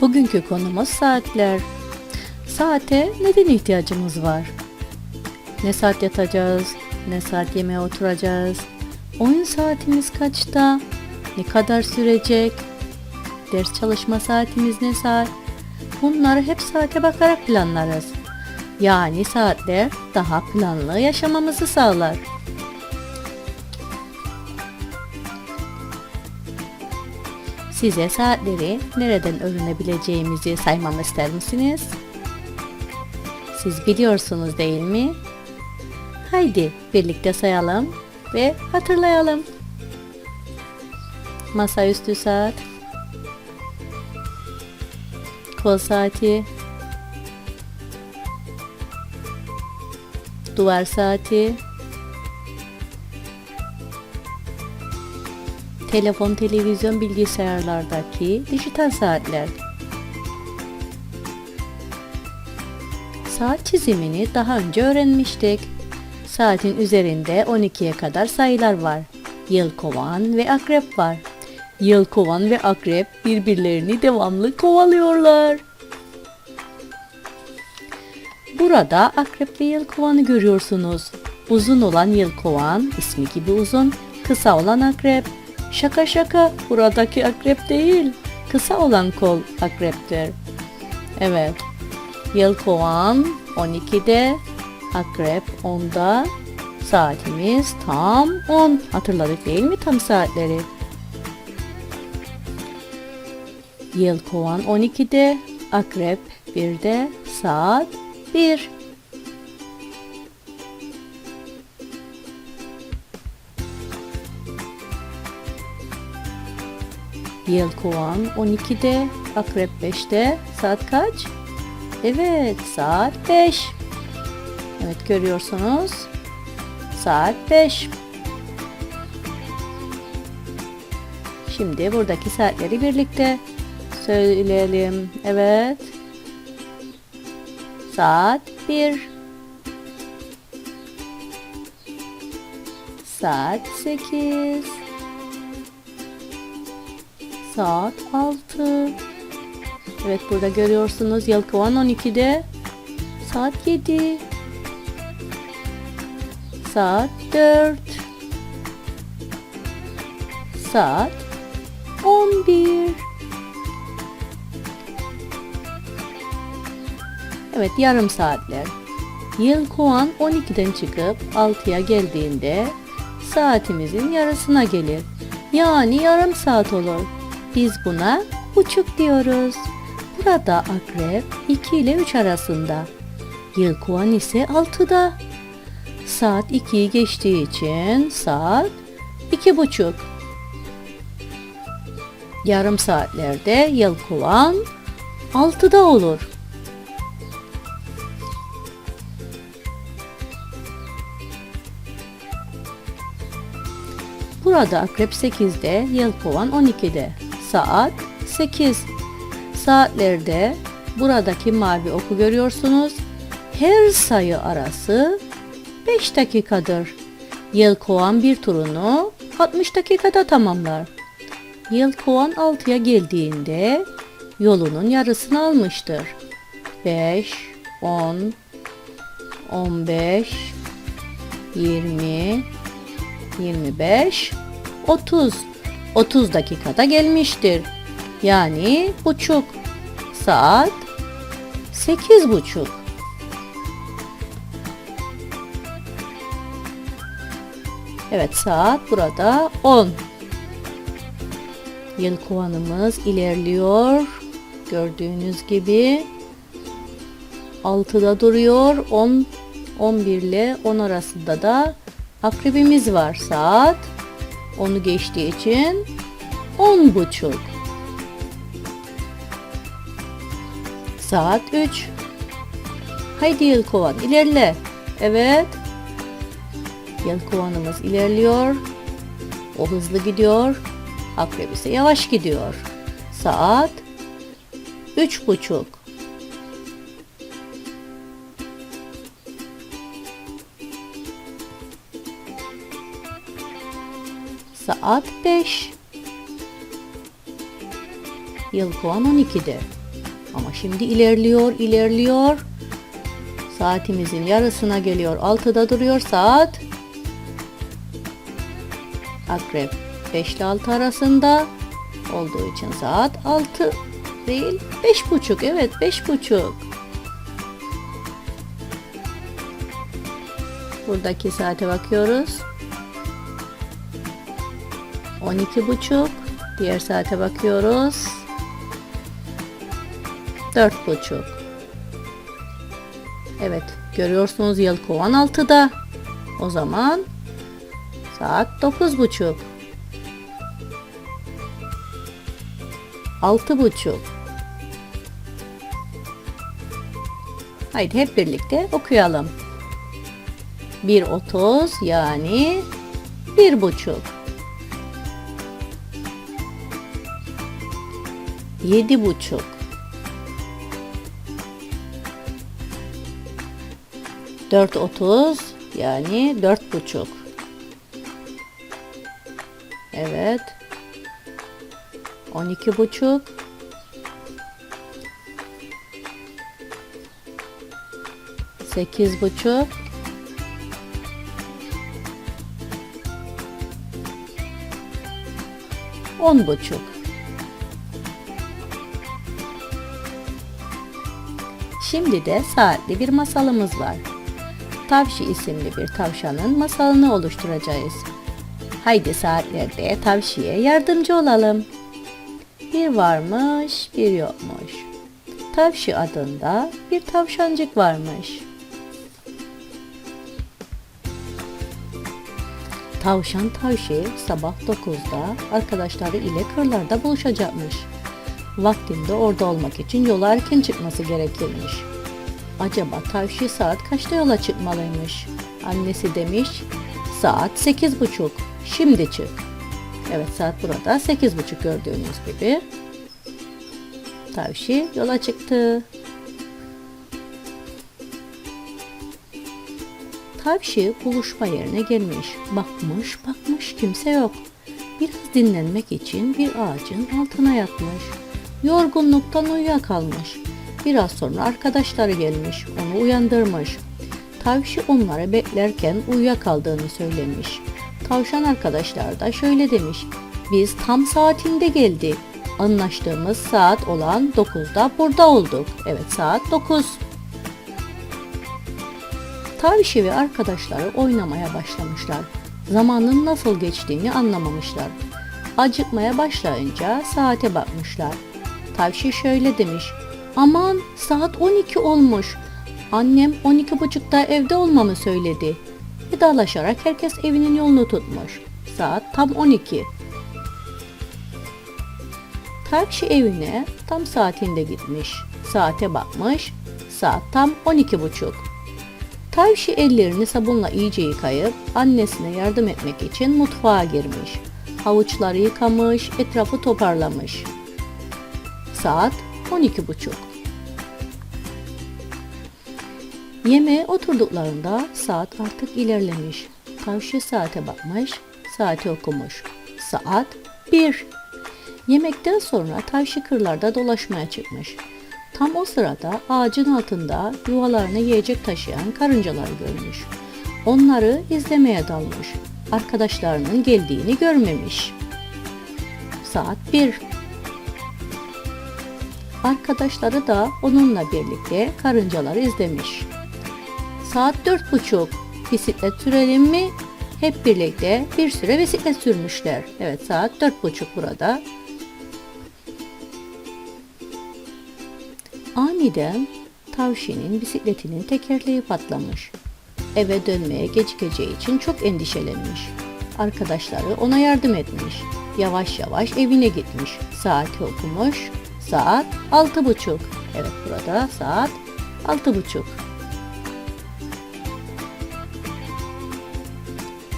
Bugünkü konumuz saatler. Saate neden ihtiyacımız var? Ne saat yatacağız? Ne saat yemeğe oturacağız? Oyun saatimiz kaçta? Ne kadar sürecek? Ders çalışma saatimiz ne saat? Bunları hep saate bakarak planlarız. Yani saatler daha planlı yaşamamızı sağlar. Size saatleri nereden öğrenebileceğimizi saymamı ister misiniz? Siz biliyorsunuz değil mi? Haydi birlikte sayalım ve hatırlayalım. Masaüstü saat, kol saati, duvar saati, telefon, televizyon, bilgisayarlardaki dijital saatler. Saat çizimini daha önce öğrenmiştik. Saatin üzerinde 12'ye kadar sayılar var. Yılkovan ve akrep var. Yılkovan ve akrep birbirlerini devamlı kovalıyorlar. Burada akrep ve yılkovanı görüyorsunuz. Uzun olan yılkovan, ismi gibi uzun, kısa olan akrep. Şaka şaka, buradaki akrep değil, kısa olan kol akreptir. Evet, yılkovan 12'de, akrep 10'da, saatimiz tam 10. Hatırladık değil mi tam saatleri? Yılkovan 12'de, akrep 1'de, saat 1. Yelkovan 12'de, Akrep 5'te. Saat kaç? Evet, saat 5. Evet, görüyorsunuz. Saat 5. Şimdi buradaki saatleri birlikte söyleyelim. Evet. Saat 1. Saat 8. Saat 6. Evet burada görüyorsunuz Yelkovan 12'de. Saat 7. Saat 4. Saat 11. Evet yarım saatler. Yelkovan 12'den çıkıp 6'ya geldiğinde saatimizin yarısına gelir. Yani yarım saat olur. Biz buna buçuk diyoruz. Burada akrep 2 ile 3 arasında. Yılkovan ise 6'da. Saat 2'yi geçtiği için saat iki buçuk. Yarım saatlerde yılkovan 6'da olur. Burada akrep 8'de, yelkovan 12'de. Saat 8. Saatlerde buradaki mavi oku görüyorsunuz. Her sayı arası 5 dakikadır. Yelkovan bir turunu 60 dakikada tamamlar. Yelkovan 6'ya geldiğinde yolunun yarısını almıştır. 5, 10, 15, 20, 25, 30. 30 dakikada gelmiştir. Yani buçuk. Saat 8 buçuk. Evet saat burada 10. Yıl kovanımız ilerliyor. Gördüğünüz gibi 6'da duruyor. 10 11 ile 10 arasında da akrebimiz var saat. Onu geçtiği için on buçuk. Saat 3. Haydi yelkovan ilerle. Evet. Yelkovanımız ilerliyor. O hızlı gidiyor. Akrep ise yavaş gidiyor. Saat üç buçuk. Saat 5. Yılkovan 12'de. Ama şimdi ilerliyor, ilerliyor. Saatimizin yarısına geliyor. 6'da duruyor saat. Akrep 5 ile 6 arasında olduğu için saat 6 değil 5.30 evet 5.30 Buradaki saate bakıyoruz. 12.30 diğer saate bakıyoruz. 4.30 Evet görüyorsunuz yıl kovan 6'da o zaman saat 9.30 6.30 Haydi hep birlikte okuyalım. 1.30 yani 1.5 Yedi buçuk. Dört otuz yani dört buçuk. Evet. On iki buçuk. Sekiz buçuk. On buçuk. Şimdi de saatli bir masalımız var. Tavşi isimli bir tavşanın masalını oluşturacağız. Haydi saatlerde tavşiye yardımcı olalım. Bir varmış, bir yokmuş. Tavşi adında bir tavşancık varmış. Tavşan tavşi sabah 9'da arkadaşları ile kırlarda buluşacakmış. Vaktinde orada olmak için yola erken çıkması gerekirmiş. Acaba tavşi saat kaçta yola çıkmalıymış? Annesi demiş, saat sekiz buçuk, şimdi çık. Evet saat burada sekiz buçuk gördüğünüz gibi. Tavşi yola çıktı. Tavşi buluşma yerine gelmiş. Bakmış bakmış kimse yok. Biraz dinlenmek için bir ağacın altına yatmış. Yorgunluktan uyuyakalmış. Biraz sonra arkadaşları gelmiş. Onu uyandırmış. Tavşi onları beklerken uyuyakaldığını söylemiş. Tavşan arkadaşlar da şöyle demiş. Biz tam saatinde geldik. Anlaştığımız saat olan 9'da burada olduk. Evet saat 9. Tavşi ve arkadaşları oynamaya başlamışlar. Zamanın nasıl geçtiğini anlamamışlar. Acıkmaya başlayınca saate bakmışlar. Tavşi şöyle demiş. Aman saat 12 olmuş. Annem 12.30'da evde olmamı söyledi. Vedalaşarak herkes evinin yolunu tutmuş. Saat tam 12. Tavşi evine tam saatinde gitmiş. Saate bakmış. Saat tam 12.30. Tavşi ellerini sabunla iyice yıkayıp annesine yardım etmek için mutfağa girmiş. Havuçları yıkamış, etrafı toparlamış. Saat 12.30. Yemeğe oturduklarında saat artık ilerlemiş. Tavşi saate bakmış, saati okumuş. Saat 1. Yemekten sonra tavşi kırlarda dolaşmaya çıkmış. Tam o sırada ağacın altında yuvalarını yiyecek taşıyan karıncalar görmüş. Onları izlemeye dalmış. Arkadaşlarının geldiğini görmemiş. Saat 1. Arkadaşları da onunla birlikte karıncaları izlemiş. Saat dört buçuk. Bisiklet sürelim mi? Hep birlikte bir süre bisiklet sürmüşler. Evet saat dört buçuk burada. Aniden tavşinin bisikletinin tekerleği patlamış. Eve dönmeye gecikeceği için çok endişelenmiş. Arkadaşları ona yardım etmiş. Yavaş yavaş evine gitmiş. Saati okumuş. Saat altı buçuk. Evet burada saat altı buçuk.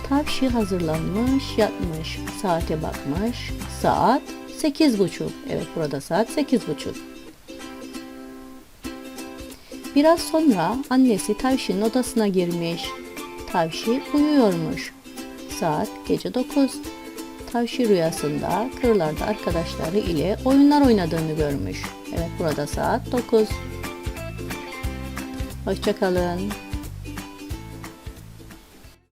Tavşi hazırlanmış, yatmış, saate bakmış. Saat sekiz buçuk. Evet burada saat sekiz buçuk. Biraz sonra annesi Tavşi'nin odasına girmiş. Tavşi uyuyormuş. Saat gece dokuz. Tavşi rüyasında kırlarda arkadaşları ile oyunlar oynadığını görmüş. Evet burada saat 9. Hoşçakalın.